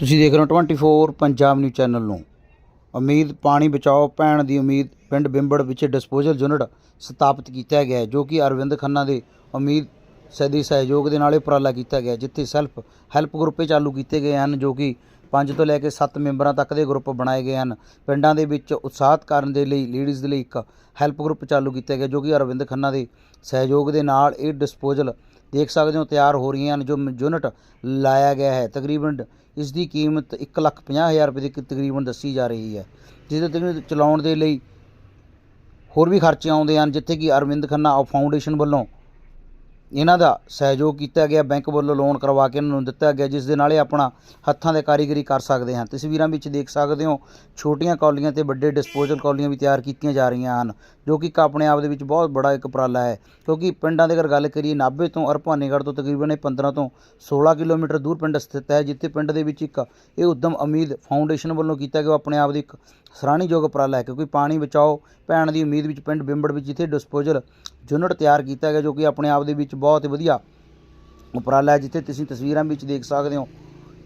ਤੁਸੀਂ ਦੇਖ ਰਹੇ ਹੋ 24 ਪੰਜਾਬ ਨਿਊਜ਼ ਚੈਨਲ ਨੂੰ। ਉਮੀਦ, ਪਾਣੀ ਬਚਾਓ, ਭੈਣ ਦੀ ਉਮੀਦ, ਪਿੰਡ ਬਿੰਬੜ ਵਿੱਚ ਡਿਸਪੋਜ਼ਲ ਯੂਨਿਟ ਸਥਾਪਿਤ ਕੀਤਾ ਗਿਆ ਜੋ ਕਿ ਅਰਵਿੰਦ ਖੰਨਾ ਦੇ ਉਮੀਦ ਸਦੀ ਸਹਿਯੋਗ ਦੇ ਨਾਲ ਇਹ ਉਪਰਾਲਾ ਕੀਤਾ ਗਿਆ ਜਿੱਥੇ ਸੈਲਫ ਹੈਲਪ ਗਰੁੱਪ ਚਾਲੂ ਕੀਤੇ ਗਏ ਹਨ, ਜੋ ਕਿ 5 ਤੋਂ ਲੈ ਕੇ 7 ਮੈਂਬਰਾਂ ਤੱਕ ਦੇ ਗਰੁੱਪ ਬਣਾਏ ਗਏ ਹਨ। ਪਿੰਡਾਂ ਦੇ ਵਿੱਚ ਉਤਸ਼ਾਹਤ ਕਰਨ ਦੇ ਲਈ ਲੇਡੀਜ਼ ਦੇ ਲਈ ਇੱਕ ਹੈਲਪ ਗਰੁੱਪ ਚਾਲੂ ਕੀਤਾ ਗਿਆ, ਜੋ ਕਿ ਅਰਵਿੰਦ ਖੰਨਾ ਦੇ ਸਹਿਯੋਗ ਦੇ ਨਾਲ ਇਹ ਡਿਸਪੋਜ਼ਲ ਦੇਖ ਸਕਦੇ ਹੋ ਤਿਆਰ ਹੋ ਰਹੀਆਂ ਹਨ, ਜੋ ਯੂਨਿਟ ਲਾਇਆ ਗਿਆ ਹੈ। ਤਕਰੀਬਨ ਇਸ ਦੀ ਕੀਮਤ 150000 ਰੁਪਏ ਦੀ ਤਕਰੀਬਨ ਦੱਸੀ ਜਾ ਰਹੀ ਹੈ, ਜਿਸ ਦੇ ਚਲਾਉਣ ਦੇ ਲਈ ਹੋਰ ਵੀ ਖਰਚੇ ਆਉਂਦੇ ਹਨ, ਜਿੱਥੇ ਕਿ ਅਰਵਿੰਦ ਖੰਨਾ ਫਾਊਂਡੇਸ਼ਨ ਵੱਲੋਂ ਇਹਨਾਂ ਦਾ ਸਹਿਯੋਗ ਕੀਤਾ ਗਿਆ, ਬੈਂਕ ਵੱਲੋਂ ਲੋਨ ਕਰਵਾ ਕੇ ਇਹਨਾਂ ਨੂੰ ਦਿੱਤਾ ਗਿਆ, ਜਿਸ ਦੇ ਨਾਲ ਇਹ ਆਪਣਾ ਹੱਥਾਂ ਦੇ ਕਾਰੀਗਰੀ ਕਰ ਸਕਦੇ ਹਨ। ਤਸਵੀਰਾਂ ਵਿੱਚ ਦੇਖ ਸਕਦੇ ਹੋ, ਛੋਟੀਆਂ ਕੌਲੀਆਂ ਤੇ ਵੱਡੇ ਡਿਸਪੋਜ਼ਲ ਕੌਲੀਆਂ ਵੀ ਤਿਆਰ ਕੀਤੀਆਂ ਜਾ ਰਹੀਆਂ ਹਨ। ਜੋ ਕਿ ਇੱਕ ਆਪਣੇ ਆਪ ਦੇ ਵਿੱਚ ਬਹੁਤ ਬੜਾ ਇੱਕ ਉਪਰਾਲਾ ਹੈ। ਕਿਉਂਕਿ ਪਿੰਡਾਂ ਦੇ ਅਗਰ ਗੱਲ ਕਰੀਏ, ਨਾਭੇ ਤੋਂ ਔਰ ਭਵਾਨੀਗੜ੍ਹ ਤੋਂ ਤਕਰੀਬਨ ਇਹ 15 ਤੋਂ 16 ਕਿਲੋਮੀਟਰ ਦੂਰ ਪਿੰਡ ਸਥਿਤ ਹੈ, ਜਿੱਥੇ ਪਿੰਡ ਦੇ ਵਿੱਚ ਇੱਕ ਇਹ ਉਦਮ ਉਮੀਦ ਫਾਊਂਡੇਸ਼ਨ ਵੱਲੋਂ ਕੀਤਾ ਗਿਆ ਉਹ ਆਪਣੇ ਆਪ ਦੀ ਇੱਕ ਸਰਾਹਣਯੋਗ ਉਪਰਾਲਾ ਹੈ। ਕਿਉਂਕਿ ਪਾਣੀ ਬਚਾਓ, ਭੈਣ ਦੀ ਉਮੀਦ ਵਿੱਚ ਪਿੰਡ ਬਿੰਬੜ ਵਿੱਚ ਜਿੱਥੇ ਡਿਸਪੋਜ਼ਲ ਯੂਨਿਟ ਤਿਆਰ ਕੀਤਾ ਗਿਆ, ਜੋ ਕਿ ਆਪਣੇ ਆਪ ਦੇ ਵਿੱਚ ਬਹੁਤ ਵਧੀਆ ਉਪਰਾਲਾ ਹੈ, ਜਿੱਥੇ ਤੁਸੀਂ ਤਸਵੀਰਾਂ ਵਿੱਚ ਦੇਖ ਸਕਦੇ ਹੋ।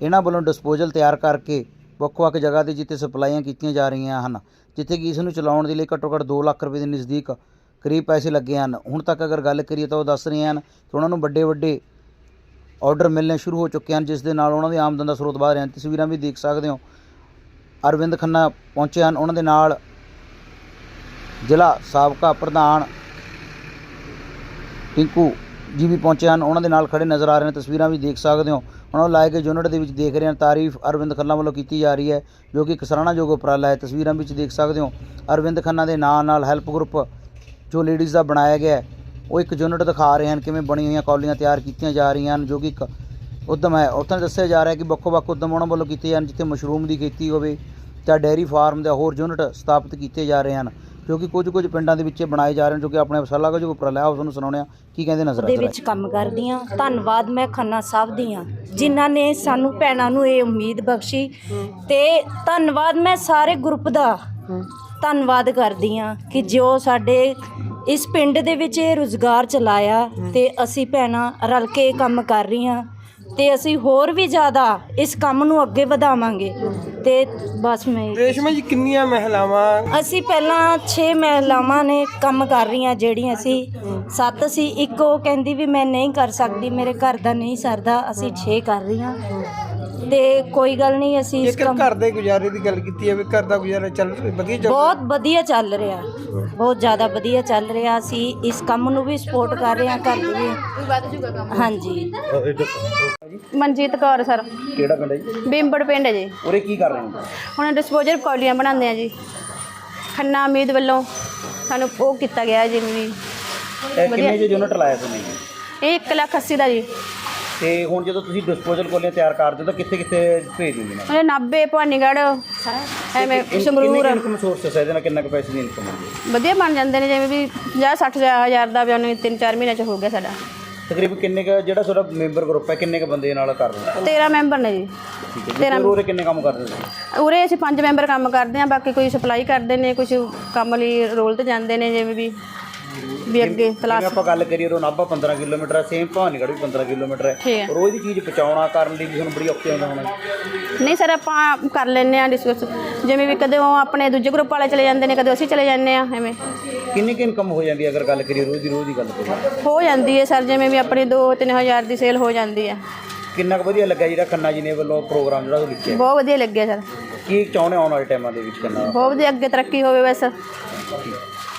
ਇਹਨਾਂ ਵੱਲੋਂ ਡਿਸਪੋਜ਼ਲ ਤਿਆਰ ਕਰਕੇ ਵੱਖ-ਵੱਖ ਜਗ੍ਹਾ ਤੇ ਜਿੱਥੇ ਸਪਲਾਈਆਂ ਕੀਤੀਆਂ ਜਾ ਰਹੀਆਂ ਹਨ। ਜਿੱਥੇ ਕਿ ਇਸ ਨੂੰ ਚਲਾਉਣ ਦੇ ਲਈ ਘੱਟੋ-ਘੱਟ 2 ਲੱਖ ਰੁਪਏ ਦੇ ਨਜ਼ਦੀਕ ਕਰੀਬ ਪੈਸੇ ਲੱਗੇ ਹਨ। ਹੁਣ ਤੱਕ ਅਗਰ ਗੱਲ ਕਰੀਏ ਤਾਂ ਉਹ ਦੱਸ ਰਹੇ ਹਨ ਕਿ ਉਹਨਾਂ ਨੂੰ ਵੱਡੇ-ਵੱਡੇ ਆਰਡਰ ਮਿਲਣੇ ਸ਼ੁਰੂ ਹੋ ਚੁੱਕੇ ਹਨ, ਜਿਸ ਦੇ ਨਾਲ ਉਹਨਾਂ ਦੀ ਆਮਦਨ ਦਾ ਸਰੋਤ ਵਧ ਰਿਹਾ ਹੈ। ਤਸਵੀਰਾਂ ਵੀ ਦੇਖ ਸਕਦੇ ਹੋ। ਅਰਵਿੰਦ ਖੰਨਾ ਪਹੁੰਚੇ ਹਨ। ਉਹਨਾਂ ਦੇ ਨਾਲ ਜ਼ਿਲ੍ਹਾ ਸਾਬਕਾ ਪ੍ਰਧਾਨ ਟਿੰਕੂ ਜੀ ਵੀ ਪਹੁੰਚੇ ਹਨ। ਉਹਨਾਂ ਦੇ ਨਾਲ ਖੜੇ ਨਜ਼ਰ ਆ ਰਹੇ ਨੇ। ਤਸਵੀਰਾਂ ਵੀ ਦੇਖ ਸਕਦੇ ਹੋ। ਉਹਨਾਂ ਨੂੰ ਲਾਏ ਗਏ ਯੂਨਿਟ ਦੇ ਵਿੱਚ ਦੇਖ ਰਹੇ ਹਨ ਤਾਰੀਫ ਅਰਵਿੰਦ ਖੰਨਾ ਵੱਲੋਂ ਕੀਤੀ ਜਾ ਰਹੀ ਹੈ, ਜੋ ਕਿ ਇੱਕ ਸਰਾਹਨਾਯੋਗ ਉਪਰਾਲਾ ਹੈ। ਤਸਵੀਰਾਂ ਵਿੱਚ ਦੇਖ ਸਕਦੇ ਹੋ, ਅਰਵਿੰਦ ਖੰਨਾ ਦੇ ਨਾਂ ਨਾਲ ਹੈਲਪ ਗਰੁੱਪ ਜੋ ਲੇਡੀਜ਼ ਦਾ ਬਣਾਇਆ ਗਿਆ ਉਹ ਇੱਕ ਯੂਨਿਟ ਦਿਖਾ ਰਹੇ ਹਨ, ਕਿਵੇਂ ਬਣੀ ਹੋਈਆਂ ਕੌਲੀਆਂ ਤਿਆਰ ਕੀਤੀਆਂ ਜਾ ਰਹੀਆਂ ਹਨ, ਜੋ ਕਿ ਇੱਕ ਉਦਮ ਹੈ। ਉੱਥੇ ਦੱਸਿਆ ਜਾ ਰਿਹਾ ਕਿ ਵੱਖੋ ਵੱਖ ਉਦਮ ਉਹਨਾਂ ਵੱਲੋਂ ਕੀਤੇ ਜਾਣ, ਜਿੱਥੇ ਮਸ਼ਰੂਮ ਦੀ ਖੇਤੀ ਹੋਵੇ ਜਾਂ ਡੇਅਰੀ ਫਾਰਮ ਦੇ ਹੋਰ ਯੂਨਿਟ ਸਥਾਪਿਤ ਕੀਤੇ ਜਾ ਰਹੇ ਹਨ। ਜੋ ਕਿ ਕੁਝ ਕੁਝ ਪਿੰਡਾਂ ਦੇ ਵਿੱਚ ਇਹ ਬਣਾਏ ਜਾ ਰਹੇ ਹਨ ਜੋ ਕਿ ਆਪਣੇ ਸਲਾਹ ਜੋ ਉਪਰਾਲਾ ਹੈ ਉਹ ਤੁਹਾਨੂੰ ਸੁਣਾਉਂਦੇ ਹਾਂ। ਕੀ ਕਹਿੰਦੇ ਨਜ਼ਰ ਆ ਦੇ ਵਿੱਚ ਕੰਮ ਕਰਦੀ ਹਾਂ ਧੰਨਵਾਦ ਮੈਂ ਖੰਨਾ ਸਾਹਿਬ ਦੀ ਹਾਂ। ਜਿਨ੍ਹਾਂ ਨੇ ਸਾਨੂੰ ਭੈਣਾਂ ਨੂੰ ਇਹ ਉਮੀਦ ਬਖਸ਼ੀ ਤੇ ਧੰਨਵਾਦ ਮੈਂ ਸਾਰੇ ਗਰੁੱਪ ਦਾ ਧੰਨਵਾਦ ਕਰਦੀ ਹਾਂ ਕਿ ਜੋ ਸਾਡੇ ਇਸ ਪਿੰਡ ਦੇ ਵਿੱਚ ਇਹ ਰੁਜ਼ਗਾਰ ਚਲਾਇਆ ਤੇ ਅਸੀਂ ਭੈਣਾਂ ਰਲ ਕੇ ਇਹ ਕੰਮ ਕਰ ਰਹੀਆਂ। ਤੇ ਅਸੀਂ ਹੋਰ ਵੀ ਜ਼ਿਆਦਾ ਇਸ ਕੰਮ ਨੂੰ ਅੱਗੇ ਵਧਾਵਾਂਗੇ। ਤੇ ਬਸ ਮੈਂ ਰੇਸ਼ਮਾ ਜੀ ਕਿੰਨੀਆਂ ਮਹਿਲਾਵਾਂ? ਅਸੀਂ ਪਹਿਲਾਂ 6 ਮਹਿਲਾਵਾਂ ਨੇ ਕੰਮ ਕਰ ਰਹੀਆਂ ਜਿਹੜੀਆਂ ਸੀ ਸੱਤ ਸੀ। ਇੱਕ ਉਹ ਕਹਿੰਦੀ ਵੀ ਮੈਂ ਨਹੀਂ ਕਰ ਸਕਦੀ ਮੇਰੇ ਘਰ ਦਾ ਨਹੀਂ ਸਰਦਾ ਅਸੀਂ 6 ਕਰ ਰਹੀਆਂ। ਤੇ ਕੋਈ ਗੱਲ ਨਹੀਂ ਅਸੀਂ ਇਸ ਜੇਕਰ ਕੰਮ ਘਰ ਦੇ ਗੁਜ਼ਾਰੇ ਦੀ ਗੱਲ ਕੀਤੀ ਜਾਵੇ ਘਰ ਦਾ ਗੁਜ਼ਾਰਾ ਚੱਲ ਵਧੀਆ ਚੱਲ ਬਹੁਤ ਵਧੀਆ ਚੱਲ ਰਿਹਾ। ਬਹੁਤ ਜ਼ਿਆਦਾ ਵਧੀਆ ਚੱਲ ਰਿਹਾ। ਅਸੀਂ ਇਸ ਕੰਮ ਨੂੰ ਵੀ ਸਪੋਰਟ ਕਰ ਰਹੇ ਹਾਂ ਘਰ ਦੇ ਵੀ। ਹਾਂਜੀ। ਮਨਜੀਤ ਕੌਰ ਸਰ। ਕਿਹੜਾ ਪਿੰਡ ਹੈ ਜੀ? ਬਿੰਬੜ ਪਿੰਡ ਹੈ ਜੀ। ਉਰੇ ਕੀ ਕਰ ਰਹੇ ਹੋ? ਹੁਣ ਡਿਸਪੋਜ਼ਲ ਕੌਲੀਆਂ ਬਣਾਉਂਦੇ ਆ ਜੀ। ਖੰਨਾ ਉਮੀਦ ਵੱਲੋਂ ਸਾਨੂੰ ਉਹ ਕੀਤਾ ਗਿਆ ਜਿਵੇਂ ਵੀ ਇਹ ਕਿੰਨੇ ਜੇ ਯੂਨਿਟ ਲਾਇਆ ਤੁਸੀਂ ਜੀ? ਇਹ 1 ਲੱਖ 80 ਦਾ ਜੀ। ਤੇ ਹੁਣ ਜਦੋਂ ਤੁਸੀਂ ਡਿਸਪੋਜ਼ਲ ਕੋਲੀਆਂ ਤਿਆਰ ਕਰਦੇ ਹੋ ਤਾਂ ਕਿੱਥੇ ਕਿੱਥੇ ਭੇਜ ਦਿੰਦੇ ਨੇ? ਉਹਨੇ 90 ਭਵਾਨੀਗੜ੍ਹ ਐਵੇਂ ਸੰਗਰੂਰ। ਇਨਕਮ ਸੋਰਸ ਹੈ ਇਹਦੇ ਨਾਲ ਕਿੰਨਾ ਕੁ ਪੈਸੇ ਦੀ ਇਨਕਮ ਹੈ? ਵਧੀਆ ਬਣ ਜਾਂਦੇ ਨੇ ਜਿਵੇਂ ਵੀ 50 60 ਹਜ਼ਾਰ ਦਾ ਵੀ ਉਹਨੇ 3-4 ਮਹੀਨੇ ਚ ਹੋ ਗਿਆ ਸਾਡਾ। ਤਕਰੀਬਨ ਕਿੰਨੇ ਕੁ ਜਿਹੜਾ ਤੁਹਾਡਾ ਮੈਂਬਰ ਗਰੁੱਪ ਹੈ ਕਿੰਨੇ ਕੁ ਬੰਦੇ ਨਾਲ ਕਰ ਰਹੇ ਹੋ? 13 ਮੈਂਬਰ ਨੇ ਜੀ। ਠੀਕ ਹੈ ਜੀ। ਉਰੇ ਕਿੰਨੇ ਕੰਮ ਕਰਦੇ ਹੋ ਉਰੇ ਅਸੀਂ ਪੰਜ ਮੈਂਬਰ ਕੰਮ ਕਰਦੇ ਆ ਬਾਕੀ ਕੋਈ ਸਪਲਾਈ ਕਰਦੇ ਨੇ ਕੁਝ ਕੰਮ ਲਈ ਰੋਲ ਤੇ ਜਾਂਦੇ ਨੇ ਜਿਵੇਂ ਵੀ ਵੀ ਅੱਗੇ ਕਲਾਸ ਆਪਾਂ ਗੱਲ ਕਰੀਏ ਰੋ ਨਾਭਾ 15 ਕਿਲੋਮੀਟਰ ਹੈ ਸੇਮ ਭਾਨੀਗੜ੍ਹ ਵੀ 15 ਕਿਲੋਮੀਟਰ ਹੈ ਠੀਕ ਹੈ ਰੋਜ਼ ਦੀ ਚੀਜ਼ ਪਹੁੰਚਾਉਣਾ ਕਰਨ ਲਈ ਵੀ ਤੁਹਾਨੂੰ ਬੜੀ ਔਖੀ ਆਉਂਦਾ ਹੋਣਾ। ਨਹੀਂ ਸਰ ਆਪਾਂ ਕਰ ਲੈਂਦੇ ਆ ਡਿਸਕਸ ਜਿਵੇਂ ਵੀ ਕਦੇ ਉਹ ਆਪਣੇ ਦੂਜੇ ਗਰੁੱਪ ਵਾਲੇ ਚਲੇ ਜਾਂਦੇ ਨੇ ਕਦੇ ਅਸੀਂ ਚਲੇ ਜਾਂਦੇ ਆ ਐਵੇਂ। ਕਿੰਨੀ ਕੁ ਇਨਕਮ ਹੋ ਜਾਂਦੀ ਹੈ ਅਗਰ ਗੱਲ ਕਰੀਏ ਰੋਜ਼ ਦੀ ਰੋਜ਼ ਦੀ ਗੱਲ ਕਰੀਏ? ਹੋ ਜਾਂਦੀ ਹੈ ਸਰ ਜਿਵੇਂ ਵੀ ਆਪਣੀ 2-3000 ਦੀ ਸੇਲ ਹੋ ਜਾਂਦੀ ਹੈ। ਕਿੰਨਾ ਕੁ ਵਧੀਆ ਲੱਗਾ ਜਿਹੜਾ ਖੰਨਾ ਜੀ ਨੇ ਵੱਲੋਂ ਪ੍ਰੋਗਰਾਮ ਜਿਹੜਾ ਉਹ ਲਿਖਿਆ? ਬਹੁਤ ਵਧੀਆ ਲੱਗਿਆ ਸਰ। ਕੀ ਚਾਹੁੰਦੇ ਆਉਣ ਵਾਲੇ ਟਾਈਮਾਂ ਦੇ ਵਿੱਚ ਕਰਨਾ ਬਹੁਤ ਵਧੀਆ ਅੱਗੇ ਤਰੱਕੀ ਹੋਵੇ ਬਸ।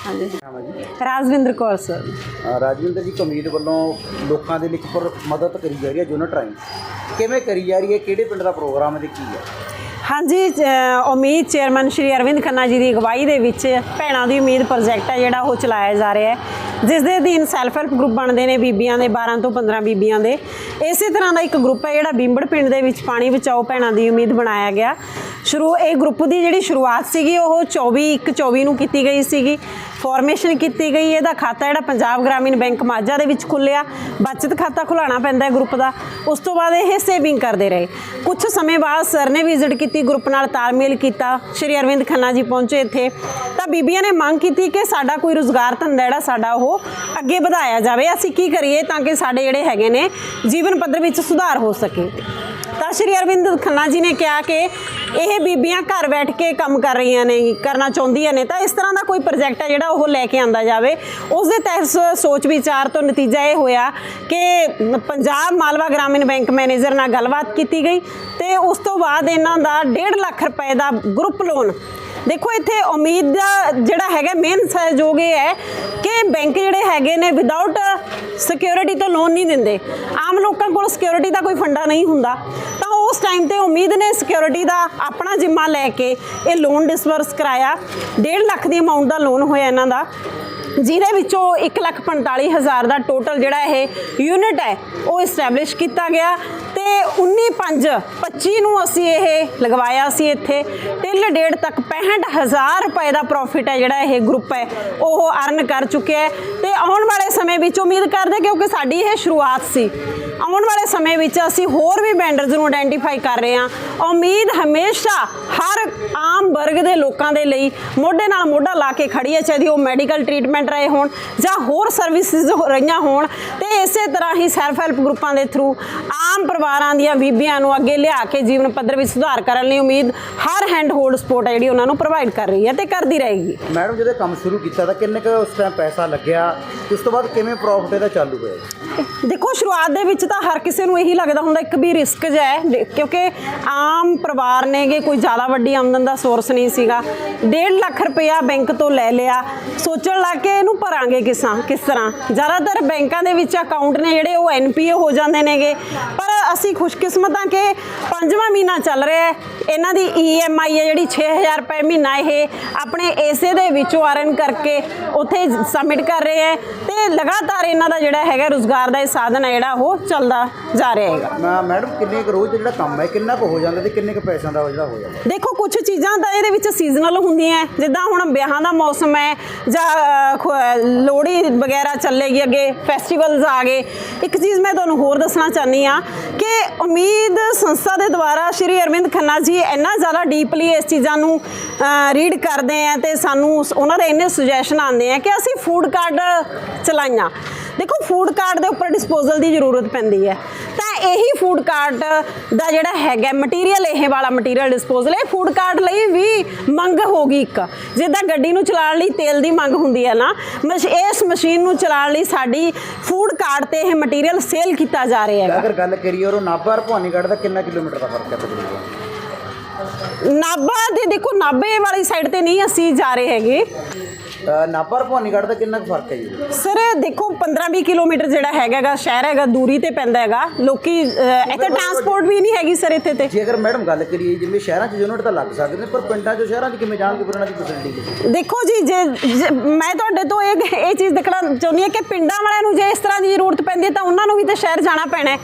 ਹਾਂਜੀ। ਰਾਜਵਿੰਦਰ ਕੌਰ ਸਰ। ਅ, ਰਾਜਵਿੰਦਰ ਜੀ ਕਮੀਦ ਵੱਲੋਂ ਲੋਕਾਂ ਦੇ ਲਈ ਇੱਕ ਪਰ ਮਦਦ ਕਰੀ ਜਾ ਰਹੀ ਹੈ ਯੂਨਿਟ ਰਾਹੀਂ। ਕਿਵੇਂ ਕਰੀ ਜਾ ਰਹੀ ਹੈ ਕਿਹੜੇ ਪਿੰਡ ਦਾ ਪ੍ਰੋਗਰਾਮ ਹੈ ਤੇ ਕੀ ਹੈ? ਹਾਂਜੀ ਅ, ਉਮੀਦ ਚੇਅਰਮੈਨ ਸ਼੍ਰੀ ਅਰਵਿੰਦ ਖੰਨਾ ਜੀ ਦੀ ਅਗਵਾਈ ਦੇ ਵਿੱਚ ਭੈਣਾਂ ਦੀ ਉਮੀਦ ਪ੍ਰੋਜੈਕਟ ਹੈ ਜਿਹੜਾ ਉਹ ਚਲਾਇਆ ਜਾ ਰਿਹਾ ਹੈ। ਜਿਸ ਦੇ ਅਧੀਨ ਸੈਲਫ ਹੈਲਪ ਗਰੁੱਪ ਬਣਦੇ ਨੇ ਬੀਬੀਆਂ ਦੇ 12 ਤੋਂ 15 ਬੀਬੀਆਂ ਦੇ। ਇਸੇ ਤਰ੍ਹਾਂ ਦਾ ਇੱਕ ਗਰੁੱਪ ਹੈ ਜਿਹੜਾ ਬਿੰਬੜ ਪਿੰਡ ਦੇ ਵਿੱਚ ਪਾਣੀ ਬਚਾਓ ਭੈਣਾਂ ਦੀ ਉਮੀਦ ਬਣਾਇਆ ਗਿਆ। ਸ਼ੁਰੂ ਇਹ ਗਰੁੱਪ ਦੀ ਜਿਹੜੀ ਸ਼ੁਰੂਆਤ ਸੀਗੀ, ਉਹ 24 1 24 ਨੂੰ ਕੀਤੀ ਗਈ ਸੀਗੀ। ਫਾਰਮੇਸ਼ਨ ਕੀਤੀ ਗਈ, ਇਹਦਾ ਖਾਤਾ ਜਿਹੜਾ ਪੰਜਾਬ ਗ੍ਰਾਮੀਣ ਬੈਂਕ ਮਾਝਾ ਦੇ ਵਿੱਚ ਖੁੱਲਿਆ ਬਚਤ ਖਾਤਾ ਖੁਲਾਉਣਾ ਪੈਂਦਾ ਹੈ ਗਰੁੱਪ ਦਾ। ਉਸ ਤੋਂ ਬਾਅਦ ਇਹ ਸੇਵਿੰਗ ਕਰਦੇ ਰਹੇ। ਕੁਝ ਸਮੇਂ ਬਾਅਦ ਸਰ ਨੇ ਵਿਜ਼ਿਟ ਕੀਤੀ ਗਰੁੱਪ ਨਾਲ, ਤਾਲਮੇਲ ਕੀਤਾ। ਸ਼੍ਰੀ ਅਰਵਿੰਦ ਖੰਨਾ ਜੀ ਪਹੁੰਚੇ ਇੱਥੇ। ਤਾਂ ਬੀਬੀਆਂ ਨੇ ਮੰਗ ਕੀਤੀ ਕਿ ਸਾਡਾ ਕੋਈ ਰੁਜ਼ਗਾਰ ਧੰਦਾ ਜਿਹੜਾ ਸਾਡਾ ਉਹ ਅੱਗੇ ਵਧਾਇਆ ਜਾਵੇ। ਅਸੀਂ ਕੀ ਕਰੀਏ ਤਾਂ ਕਿ ਸਾਡੇ ਜਿਹੜੇ ਹੈਗੇ ਨੇ ਜੀਵਨ ਪੱਧਰ ਵਿੱਚ ਸੁਧਾਰ ਹੋ ਸਕੇ। ਤਾਂ ਸ਼੍ਰੀ ਅਰਵਿੰਦ ਖੰਨਾ ਜੀ ਨੇ ਕਿਹਾ ਕਿ ਇਹ ਬੀਬੀਆਂ ਘਰ ਬੈਠ ਕੇ ਕੰਮ ਕਰ ਰਹੀਆਂ ਨੇ, ਕਰਨਾ ਚਾਹੁੰਦੀਆਂ ਨੇ, ਤਾਂ ਇਸ ਤਰ੍ਹਾਂ ਦਾ ਕੋਈ ਪ੍ਰੋਜੈਕਟ ਹੈ ਜਿਹੜਾ ਉਹ ਲੈ ਕੇ ਆਂਦਾ ਜਾਵੇ। ਉਸ ਦੇ ਤਹਿਤ ਸ- ਸੋਚ ਵਿਚਾਰ ਤੋਂ ਨਤੀਜਾ ਇਹ ਹੋਇਆ ਕਿ ਪੰਜਾਬ ਮਾਲਵਾ ਗ੍ਰਾਮੀਣ ਬੈਂਕ ਮੈਨੇਜਰ ਨਾਲ ਗੱਲਬਾਤ ਕੀਤੀ ਗਈ ਤੇ ਉਸ ਤੋਂ ਬਾਅਦ ਇਹਨਾਂ ਦਾ 1.5 ਲੱਖ ਰੁਪਏ ਦਾ ਗਰੁੱਪ ਲੋਨ ਦੇਖੋ, ਇੱਥੇ ਉਮੀਦ ਦਾ ਜਿਹੜਾ ਹੈਗਾ ਮੇਨ ਸਹਿਯੋਗ ਇਹ ਹੈ ਕਿ ਬੈਂਕ ਜਿਹੜੇ ਹੈਗੇ ਨੇ ਵਿਦਆਊਟ ਸਿਕਿਉਰਿਟੀ ਤੋਂ ਲੋਨ ਨਹੀਂ ਦਿੰਦੇ। ਆਮ ਲੋਕਾਂ ਕੋਲ ਸਿਕਿਉਰਿਟੀ ਦਾ ਕੋਈ ਫੰਡਾ ਨਹੀਂ ਹੁੰਦਾ। ਤਾਂ ਉਸ ਟਾਈਮ ਤੇ ਉਮੀਦ ਨੇ ਸਿਕਿਉਰਿਟੀ ਦਾ ਆਪਣਾ ਜ਼ਿੰਮਾ ਲੈ ਕੇ ਇਹ ਲੋਨ ਡਿਸਬਰਸ ਕਰਾਇਆ। 1.5 ਲੱਖ ਦੀ ਅਮਾਉਂਟ ਦਾ ਲੋਨ ਹੋਇਆ ਇਹਨਾਂ ਦਾ। ਜਿਹਦੇ ਵਿੱਚੋਂ 145000 ਦਾ ਟੋਟਲ ਜਿਹੜਾ ਇਹ ਯੂਨਿਟ ਹੈ, ਉਹ ਐਸਟੈਬਲਿਸ਼ ਕੀਤਾ ਗਿਆ ਤੇ 19 25 ਨੂੰ ਅਸੀਂ ਇਹ ਲਗਵਾਇਆ ਸੀ ਇੱਥੇ। ਟਿਲ ਡੇਢ ਤੱਕ 65000 ਰੁਪਏ ਦਾ ਪ੍ਰੋਫਿਟ ਹੈ ਜਿਹੜਾ ਇਹ ਗਰੁੱਪ ਹੈ, ਉਹ ਅਰਨ ਕਰ ਚੁੱਕਿਆ ਹੈ। ਤੇ ਆਉਣ ਵਾਲੇ ਸਮੇਂ ਵਿੱਚ ਉਮੀਦ ਕਰਦੇ ਕਿਉਂਕਿ ਸਾਡੀ ਇਹ ਸ਼ੁਰੂਆਤ ਸੀ। ਆਉਣ ਵਾਲੇ ਸਮੇਂ ਵਿੱਚ ਅਸੀਂ ਹੋਰ ਵੀ ਵੈਂਡਰਸ ਨੂੰ ਆਇਡੈਂਟੀਫਾਈ ਕਰ ਰਹੇ ਹਾਂ। ਉਮੀਦ ਹਮੇਸ਼ਾ ਹਰ ਆਮ ਵਰਗ ਦੇ ਲੋਕਾਂ ਦੇ ਲਈ ਮੋਢੇ ਨਾਲ ਮੋਢਾ ਲਾ ਕੇ ਖੜੀ ਹੈ ਚਾਹੀਦੀ ਉਹ ਮੈਡੀਕਲ ਟ੍ਰੀਟਮੈਂਟ ਰਹੇ ਹੋਣ ਜਾਂ ਹੋਰ ਸਰਵਿਸਿਜ਼ ਹੋ ਰਹੀਆਂ ਹੋਣ ਤੇ ਇਸੇ ਤਰ੍ਹਾਂ ਹੀ ਸੈਲਫ ਹੈਲਪ ਗਰੁੱਪਾਂ ਦੇ ਥਰੂ ਆਮ ਪਰਿਵਾਰਾਂ ਦੀਆਂ ਬੀਬੀਆਂ ਨੂੰ ਅੱਗੇ ਲਿਆ ਕੇ ਜੀਵਨ ਪੱਧਰ ਵਿੱਚ ਸੁਧਾਰ ਕਰਨ ਲਈ ਉਮੀਦ ਹਰ ਹੈਂਡ ਹੋਲਡ ਸਪੋਰਟ ਹੈ ਜਿਹੜੀ ਉਹਨਾਂ ਨੂੰ ਪ੍ਰੋਵਾਈਡ ਕਰ ਰਹੀ ਹੈ ਤੇ ਕਰਦੀ ਰਹੇਗੀ ਮੈਡਮ ਜਦੋਂ ਕੰਮ ਸ਼ੁਰੂ ਕੀਤਾ ਤਾਂ ਕਿੰਨੇ ਕੁ ਉਸ ਟਾਈਮ ਪੈਸਾ ਲੱਗਿਆ ਉਸ ਤੋਂ ਬਾਅਦ ਕਿਵੇਂ ਪ੍ਰੋਫਿਟ ਇਹਦਾ ਚਾਲੂ ਹੋਇਆ ਦੇਖੋ ਸ਼ੁਰੂਆਤ ਦੇ ਵਿੱਚ ਤਾਂ ਹਰ ਕਿਸੇ ਨੂੰ ਇਹੀ ਲੱਗਦਾ ਹੁੰਦਾ ਇੱਕ ਵੀ ਰਿਸਕ ਜਿਹਾ ਹੈ ਕਿਉਂਕਿ ਆਮ ਪਰਿਵਾਰ ਨੇਗੇ ਕੋਈ ਜ਼ਿਆਦਾ ਵੱਡੀ ਆਮਦਨ ਦਾ ਸੋਰਸ ਨਹੀਂ ਸੀਗਾ 1.5 ਲੱਖ ਰੁਪਇਆ ਬੈਂਕ ਤੋਂ ਲੈ ਲਿਆ ਸੋਚਣ ਲੱਗ ਕੇ ਇਹਨੂੰ ਭਰਾਂਗੇ ਕਿਸਾਂ ਕਿਸ ਤਰ੍ਹਾਂ ਜ਼ਿਆਦਾਤਰ ਬੈਂਕਾਂ ਦੇ ਵਿੱਚ ਅਕਾਊਂਟ ਨੇ ਜਿਹੜੇ ਉਹ ਐਨਪੀਏ ਹੋ ਜਾਂਦੇ ਨੇਗੇ ਪਰ ਅਸੀਂ ਖੁਸ਼ਕਿਸਮਤ ਹਾਂ ਕਿ ਪੰਜਵਾਂ ਮਹੀਨਾ ਚੱਲ ਰਿਹਾ ਹੈ। ਇਹਨਾਂ ਦੀ ਈਐਮਆਈ ਹੈ ਜਿਹੜੀ 6000 ਰੁਪਏ ਮਹੀਨਾ ਇਹ ਆਪਣੇ ਏਸੇ ਦੇ ਵਿੱਚੋਂ ਅਰਨ ਕਰਕੇ ਉੱਥੇ ਸਬਮਿਟ ਕਰ ਰਹੇ ਹੈ ਤੇ ਲਗਾਤਾਰ ਇਹਨਾਂ ਦਾ ਜਿਹੜਾ ਹੈਗਾ ਰੋਜ਼ਗਾਰ ਦਾ ਇਹ ਸਾਧਨ ਹੈ ਜਿਹੜਾ ਉਹ ਚੱਲਦਾ ਜਾ ਰਿਹਾ ਹੈਗਾ। ਮੈਂ ਮੈਡਮ ਕਿੰਨੇ ਕੁ ਰੋਜ਼ ਦਾ ਜਿਹੜਾ ਕੰਮ ਹੈ ਕਿੰਨਾ ਕੁ ਹੋ ਜਾਂਦਾ ਤੇ ਕਿੰਨੇ ਕੁ ਪੈਸਿਆਂ ਦਾ ਜਿਹੜਾ ਹੋ ਜਾਂਦਾ? ਦੇਖੋ ਕੁਝ ਚੀਜ਼ਾਂ ਤਾਂ ਇਹਦੇ ਵਿੱਚ ਸੀਜ਼ਨਲ ਹੁੰਦੀਆਂ। ਜਿੱਦਾਂ ਹੁਣ ਵਿਆਹਾਂ ਦਾ ਮੌਸਮ ਹੈ ਜਾਂ ਲੋਹੜੀ ਵਗੈਰਾ ਚੱਲੇਗੀ ਅੱਗੇ ਫੈਸਟੀਵਲਸ ਆ ਗਏ। ਇੱਕ ਚੀਜ਼ ਮੈਂ ਤੁਹਾਨੂੰ ਹੋਰ ਦੱਸਣਾ ਚਾਹਨੀ ਆ ਕਿ ਉਮੀਦ ਸੰਸਥਾ ਦੇ ਦੁਆਰਾ ਸ਼੍ਰੀ ਅਰਵਿੰਦ ਖੰਨਾ ਜੀ ਇੰਨਾ ਜ਼ਿਆਦਾ ਡੀਪਲੀ ਇਸ ਚੀਜ਼ਾਂ ਨੂੰ ਰੀਡ ਕਰਦੇ ਆ ਤੇ ਸਾਨੂੰ ਉਹਨਾਂ ਦੇ ਇੰਨੇ ਸੁਜੈਸ਼ਨ ਆਉਂਦੇ ਆ ਕਿ ਅਸੀਂ ਫੂਡ ਕਾਰਡ ਚਲਾਈਆਂ। ਦੇਖੋ ਫੂਡ ਕਾਰਡ ਦੇ ਉੱਪਰ ਡਿਸਪੋਜ਼ਲ ਦੀ ਜ਼ਰੂਰਤ ਪੈਂਦੀ ਹੈ। ਤਾਂ ਇਹੀ ਫੂਡ ਕਾਰਟ ਦਾ ਜਿਹੜਾ ਹੈਗਾ ਮਟੀਰੀਅਲ ਇਹ ਵਾਲਾ ਮਟੀਰੀਅਲ ਡਿਸਪੋਜ਼ਲ ਇਹ ਫੂਡ ਕਾਰਟ ਲਈ ਵੀ ਮੰਗ ਹੋਗੀ ਇੱਕ। ਜਿੱਦਾਂ ਗੱਡੀ ਨੂੰ ਚਲਾਉਣ ਲਈ ਤੇਲ ਦੀ ਮੰਗ ਹੁੰਦੀ ਹੈ ਨਾ ਮਸ਼- ਇਸ ਮਸ਼ੀਨ ਨੂੰ ਚਲਾਉਣ ਲਈ ਸਾਡੀ ਫੂਡ ਕਾਰਟ ਤੇ ਇਹ ਮਟੀਰੀਅਲ ਸੇਲ ਕੀਤਾ ਜਾ ਰਿਹਾ ਹੈਗਾ। ਅਗਰ ਗੱਲ ਕਰੀਏ ਉਹ ਨਾਭਾ ਔਰ ਭਵਾਨੀਗੜ੍ਹ ਦਾ ਕਿੰਨਾ ਕਿਲੋਮੀਟਰ ਦਾ ਫ਼ਰਕ ਹੈ ਤਕਰੀਬਨ? ਨਾਭਾ ਦੇ ਦੇਖੋ ਨਾਭੇ ਵਾਲੀ ਸਾਈਡ ਤੇ ਨਹੀਂ ਅਸੀਂ ਜਾ ਰਹੇ ਹੈਗੇ। ਔਰ ਭਵਾਨੀਗੜ੍ਹ ਦਾ ਕਿੰਨਾ ਕੁ ਫ਼ਰਕ ਹੈ ਜੀ? ਸਰ ਦੇਖੋ 15-20 ਕਿਲੋਮੀਟਰ ਜਿਹੜਾ ਹੈਗਾ ਗਾ ਸ਼ਹਿਰ ਹੈਗਾ ਦੂਰੀ ਤੇ ਪੈਂਦਾ ਹੈਗਾ। ਲੋਕੀ ਅਹ, ਇੱਥੇ ਟਰਾਂਸਪੋਰਟ ਵੀ ਨਹੀਂ ਹੈਗੀ ਸਰ ਇੱਥੇ ਤੇ। ਜੇ ਅਗਰ ਮੈਡਮ ਗੱਲ ਕਰੀਏ ਜਿਵੇਂ ਸ਼ਹਿਰਾਂ 'ਚ ਯੂਨਿਟ ਤਾਂ ਲੱਗ ਸਕਦੇ ਨੇ ਪਰ ਪਿੰਡਾਂ 'ਚ ਸ਼ਹਿਰਾਂ 'ਚ ਕਿਵੇਂ ਜਾਣਗੇ ਫਿਰ ਉਹਨਾਂ ਦੀ ਫੈਸਿਲਿਟੀ ਦੇਖੋ ਜੀ ਜੇ ਜੇ- ਮੈਂ ਤੁਹਾਡੇ ਤੋਂ ਇਹ ਇਹ ਚੀਜ਼ ਦੇਖਣਾ ਚਾਹੁੰਦੀ ਹਾਂ ਕਿ ਪਿੰਡਾਂ ਵਾਲਿਆਂ ਨੂੰ ਜੇ ਇਸ ਤਰ੍ਹਾਂ ਦੀ ਜ਼ਰੂਰਤ ਪੈਂਦੀ ਹੈ ਤਾਂ ਉਹਨਾਂ ਨੂੰ ਵੀ ਤਾਂ ਸ਼ਹਿਰ ਜਾਣਾ ਪੈਣਾ ਹੈ।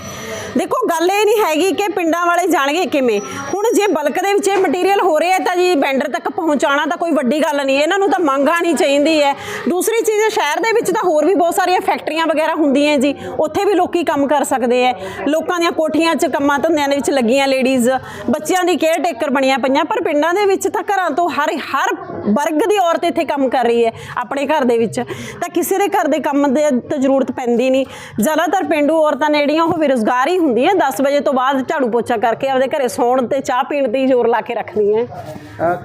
ਦੇਖੋ ਗੱਲ ਇਹ ਨਹੀਂ ਹੈਗੀ ਕਿ ਪਿੰਡਾਂ ਵਾਲੇ ਜਾਣਗੇ ਕਿਵੇਂ। ਹੁਣ ਜੇ ਬਲਕ ਦੇ ਵਿੱਚ ਇਹ ਮਟੀਰੀਅਲ ਹੋ ਰਿਹਾ ਤਾਂ ਜੀ ਵੈਂਡਰ ਤੱਕ ਪਹੁੰਚਾਉਣਾ ਤਾਂ ਕੋਈ ਵੱਡੀ ਗੱਲ ਨਹੀਂ ਇਹਨਾਂ ਨੂੰ ਤਾਂ ਮੰਗ ਆਣੀ ਚਾਹੀਦੀ ਹੈ। ਦੂਸਰੀ ਚੀਜ਼ ਸ਼ਹਿਰ ਦੇ ਵਿੱਚ ਤਾਂ ਹੋਰ ਵੀ ਬਹੁਤ ਸਾਰੀਆਂ ਫੈਕਟਰੀਆਂ ਵਗੈਰਾ ਹੁੰਦੀਆਂ ਜੀ। ਉੱਥੇ ਵੀ ਲੋਕੀ ਕੰਮ ਕਰ ਸਕਦੇ ਹੈ ਲੋਕਾਂ ਦੀਆਂ ਕੋਠੀਆਂ 'ਚ ਕੰਮਾਂ ਧੰਦਿਆਂ ਦੇ ਵਿੱਚ ਲੱਗੀਆਂ ਲੇਡੀਜ਼ ਬੱਚਿਆਂ ਦੀ ਕੇਅਰ ਟੇਕਰ ਬਣੀਆਂ ਪਈਆਂ ਪਰ ਪਿੰਡਾਂ ਦੇ ਵਿੱਚ ਤਾਂ ਘਰਾਂ ਤੋਂ ਹਰ ਹਰ ਵਰਗ ਦੀ ਔਰਤ ਇੱਥੇ ਕੰਮ ਕਰ ਰਹੀ ਹੈ ਆਪਣੇ ਘਰ ਦੇ ਵਿੱਚ। ਤਾਂ ਕਿਸੇ ਦੇ ਘਰ ਦੇ ਕੰਮ ਦੇ ਤਾਂ ਜ਼ਰੂਰਤ ਪੈਂਦੀ ਨਹੀਂ। ਜ਼ਿਆਦਾਤਰ ਪਿੰਡੂ ਔਰਤਾਂ ਨੇ ਜਿਹੜੀਆਂ ਉਹ ਬੇਰੁਜ਼ਗਾਰ ਹੀ ਹੁੰਦੀਆਂ। 10 ਵਜੇ ਤੋਂ ਬਾਅਦ ਝਾੜੂ ਪੋਚਾ ਕਰਕੇ ਆਪਦੇ ਘਰੇ ਸੌਣ ਤੇ ਚਾਹ ਪੀਣ ਹੀ ਜ਼ੋਰ ਲਾ ਕੇ ਰੱਖਦੀਆਂ।